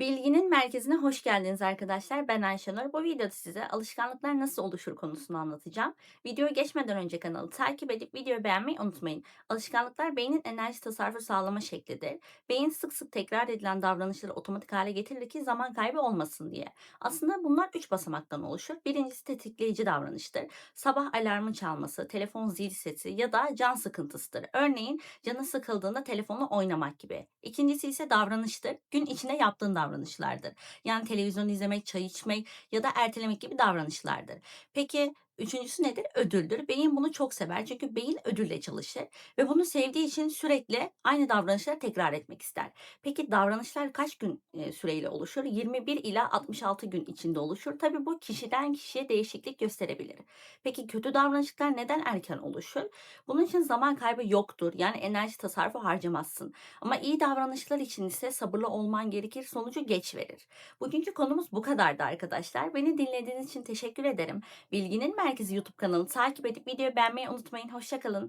Bilginin merkezine hoş geldiniz arkadaşlar. Ben Ayşenur. Bu videoda size alışkanlıklar nasıl oluşur konusunu anlatacağım. Videoya geçmeden önce kanalı takip edip videoyu beğenmeyi unutmayın. Alışkanlıklar beynin enerji tasarrufu sağlama şeklidir. Beyin sık sık tekrar edilen davranışları otomatik hale getirir ki zaman kaybı olmasın diye. Aslında bunlar üç basamaktan oluşur. Birincisi tetikleyici davranıştır. Sabah alarmın çalması, telefon zil sesi ya da can sıkıntısıdır. Örneğin canı sıkıldığında telefonla oynamak gibi. İkincisi ise davranıştır. Gün içinde yaptığın davranışlardır. Yani televizyon izlemek, çay içmek ya da ertelemek gibi davranışlardır. Peki üçüncüsü nedir? Ödüldür. Beyin bunu çok sever çünkü beyin ödülle çalışır ve bunu sevdiği için sürekli aynı davranışları tekrar etmek ister. Peki davranışlar kaç gün e, süreyle oluşur? 21 ila 66 gün içinde oluşur. Tabii bu kişiden kişiye değişiklik gösterebilir. Peki kötü davranışlar neden erken oluşur? Bunun için zaman kaybı yoktur. Yani enerji tasarrufu harcamazsın. Ama iyi davranışlar için ise sabırlı olman gerekir. Sonucu geç verir. Bugünkü konumuz bu kadardı arkadaşlar. Beni dinlediğiniz için teşekkür ederim. Bilginin YouTube kanalını takip edip videoyu beğenmeyi unutmayın. Hoşçakalın.